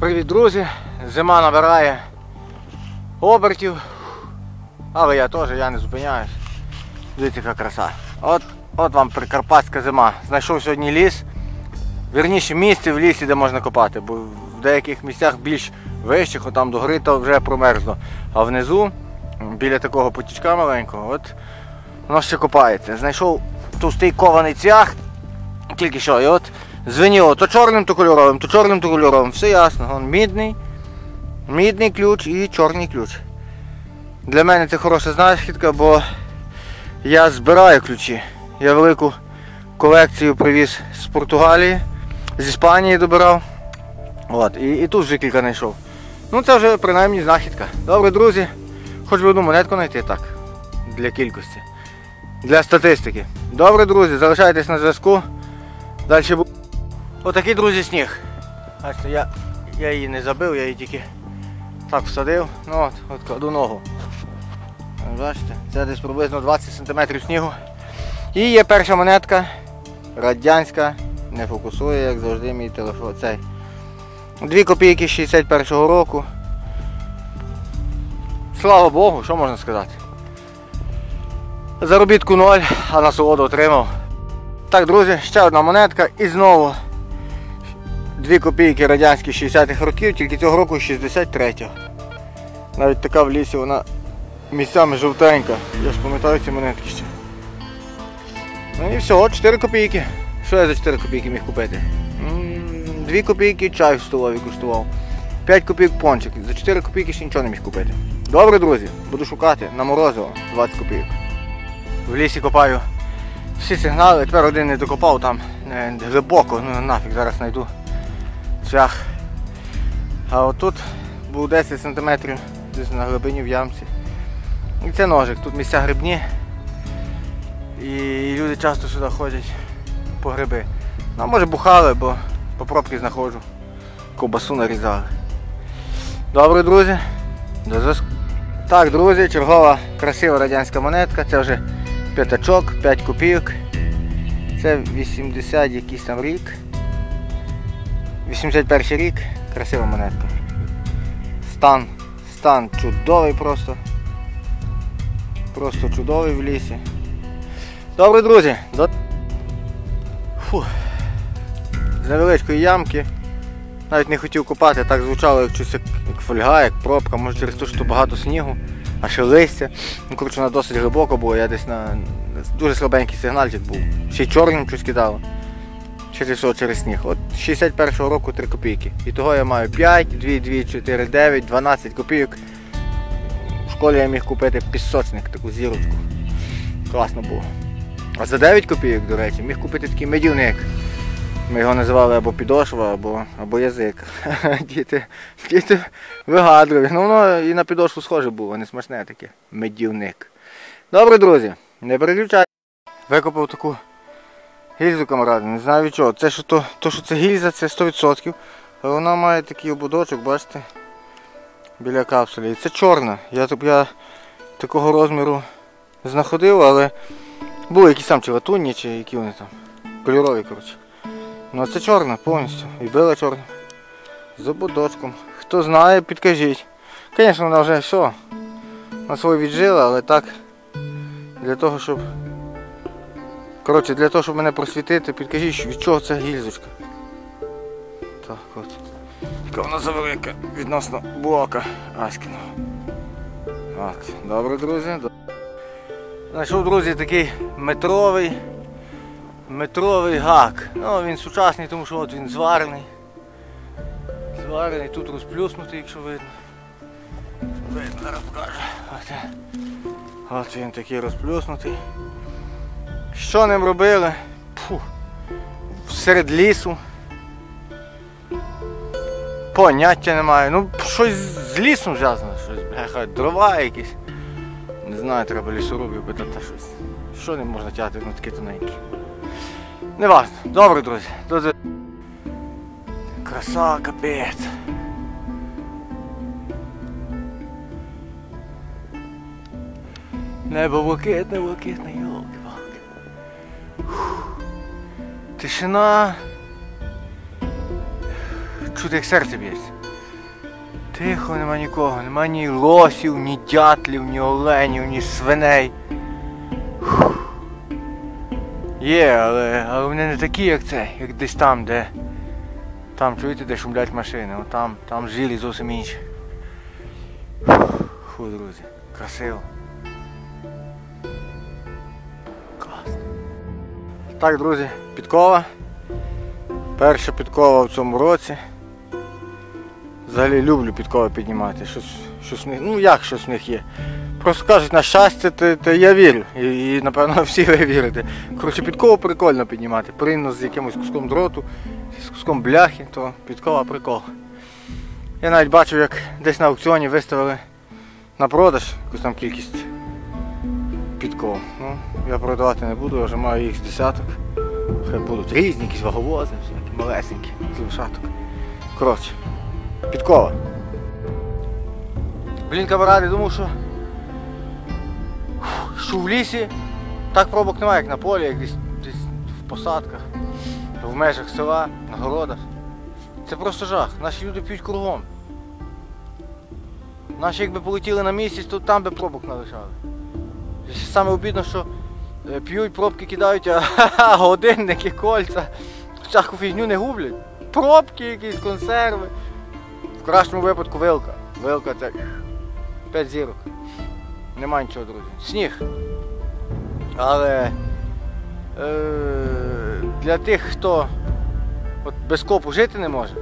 Привіт, друзі! Зима набирає обертів, але я теж я не зупиняюсь. Дивіться, яка краса. От, от вам прикарпатська зима. Знайшов сьогодні ліс. Вірніше місце в лісі, де можна копати, бо в деяких місцях більш вищих, отам до гори, то вже промерзло. А внизу, біля такого потічка маленького, от воно ще копається. Знайшов товстий кований цвях, тільки що, і от звеніло то чорним, то кольоровим, то чорним, то кольоровим. Все ясно. Вон мідний, мідний ключ і чорний ключ. Для мене це хороша знахідка, бо я збираю ключі. Я велику колекцію привіз з Португалії, з Іспанії добирав. От, і, і тут вже кілька знайшов. Ну це вже принаймні знахідка. Добре, друзі, хоч би одну монетку знайти так. Для кількості. Для статистики. Добре, друзі, залишайтесь на зв'язку. Далі буде. Отакий, друзі, сніг. Бачите, я, я її не забив, я її тільки так всадив. Ну от, от кладу ногу. Бачите, це десь приблизно 20 см снігу. І є перша монетка. Радянська. Не фокусує, як завжди, мій телефон. Цей. Дві копійки 61-го року. Слава Богу, що можна сказати. Заробітку ноль, а насолоду отримав. Так, друзі, ще одна монетка і знову дві копійки радянські 60-х років, тільки цього року 63-го. Навіть така в лісі вона місцями жовтенька. Я ж пам'ятаю ці монетки ще. Ну і все, 4 копійки. Що я за 4 копійки міг купити? 2 копійки чай в столові коштував. 5 копійок пончик. За 4 копійки ще нічого не міг купити. Добре, друзі, буду шукати на морозиво 20 копійок. В лісі копаю всі сигнали, тепер один не докопав там е, глибоко, ну нафіг зараз знайду цвях. А отут був 10 см десь на глибині в ямці. І це ножик, тут місця грибні. І люди часто сюди ходять по гриби. Ну, може бухали, бо по пробки знаходжу. Ковбасу нарізали. Добре, друзі. До зв'язку. Так, друзі, чергова красива радянська монетка. Це вже п'ятачок, 5 копійок. Це 80 якийсь там рік. 81 рік. Красива монетка. Стан, стан чудовий просто. Просто чудовий в лісі. Добре, друзі. До... Фу. З невеличкої ямки. Навіть не хотів купати, так звучало як щось як, фольга, як пробка, може через те, що багато снігу, а ще листя. Ну, коротше, вона досить глибоко була, я десь на дуже слабенький сигнальчик був. Ще й чорним щось кидало. Через що, через сніг. От 61-го року 3 копійки. І того я маю 5, 2, 2, 4, 9, 12 копійок. В школі я міг купити пісочник, таку зірочку. Класно було. А за 9 копійок, до речі, міг купити такий медівник. Ми його називали або підошва, або або язик. Діти діти вигадливі. Ну воно і на підошву схоже було, не смачне таке. Медівник. Добре, друзі, не переключайте. Викопав таку гільзу, камаради, не знаю від чого. Це що то, то, що це гільза, це 100%. Але вона має такий ободочок, бачите, біля капсулі. І це чорна. Я я такого розміру знаходив, але були якісь там чи латунні, чи які вони там. Кольорові, коротше. Ну а це чорна повністю. І била чорна. З ободочком. Хто знає, підкажіть. Звісно, вона вже все. На свою віджила, але так. Для того, щоб... Коротше, для того, щоб мене просвітити, підкажіть, від чого це гільзочка. Так, от. Яка вона завелика відносно блока Аськіна. От. Добре, друзі. Знайшов, друзі, такий метровий метровий гак. Ну, Він сучасний, тому що от він зварений. Зварений, тут розплюснутий, якщо видно. Видно, зараз покажу. От, от він такий розплюснутий. Що ним робили? Фу. Серед лісу. Поняття немає. Ну, щось з лісом зв'язано, щось, бляха, дрова якісь. Не знаю, треба лісорубів питати щось. Що не можна тягти, ну таке тоненьке. Не важно. Добре, друзі. Дуже... Краса, капець. Небо блакитне, блакитне, Тишина. чути, як серце б'ється. Тихо, нема нікого, нема ні лосів, ні дятлів, ні оленів, ні свиней. Є, але, але вони не такі, як це, як десь там, де. Там, чуєте, де шумлять машини, От там, там звірі зовсім інші. Фу, друзі, красиво. Так, друзі, підкова. Перша підкова в цьому році. Взагалі люблю підкови піднімати. Щось, щось ну як щось в них є. Просто кажуть, на щастя, то, то я вірю. І, і напевно всі ви вірите. Коротше, підкову прикольно піднімати. Порівняно з якимось куском дроту, з куском бляхи, то підкова прикол. Я навіть бачив, як десь на аукціоні виставили на продаж якусь там кількість підков. Ну, я продавати не буду, я вже маю їх з десяток. Хай будуть різні, якісь ваговози, всякі малесенькі, з лошаток. Коротше, підкова. Блін, камаради, думав, що, що в лісі так пробок немає, як на полі, як десь, десь в посадках, в межах села, на городах. Це просто жах. Наші люди п'ють кругом. Наші якби полетіли на місяць, то там би пробок налишали. Саме обідно, що е, п'ють, пробки кидають, а годинники, кольця. Всяку фігню не гублять. Пробки якісь, консерви. В кращому випадку вилка. Вилка це 5 зірок. Нема нічого, друзі. Сніг. Але е, для тих, хто от без копу жити не може,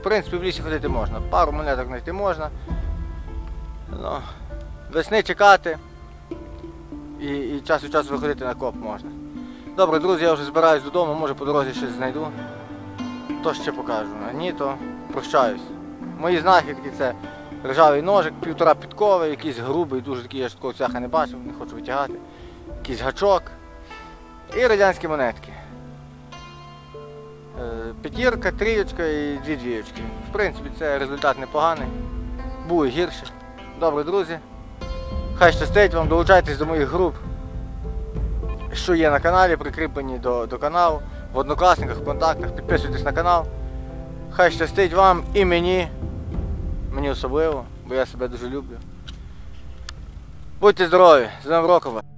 в принципі в лісі ходити можна. Пару монеток знайти можна. Ну, весни чекати і, і час від часу виходити на коп можна. Добре, друзі, я вже збираюсь додому, може по дорозі щось знайду. То ще покажу. А ні, то прощаюсь. Мої знахідки це ржавий ножик, півтора підкови, якийсь грубий, дуже такий, я ж такого цяха не бачив, не хочу витягати. Якийсь гачок. І радянські монетки. Е, П'ятірка, трієчка і дві двієчки. В принципі, це результат непоганий. Був гірше. Добре, друзі. Хай щастить вам, долучайтесь до моїх груп, що є на каналі, прикріплені до, до каналу, в однокласниках, в контактах, підписуйтесь на канал. Хай щастить вам і мені. Мені особливо, бо я себе дуже люблю. Будьте здорові, з Новим роком!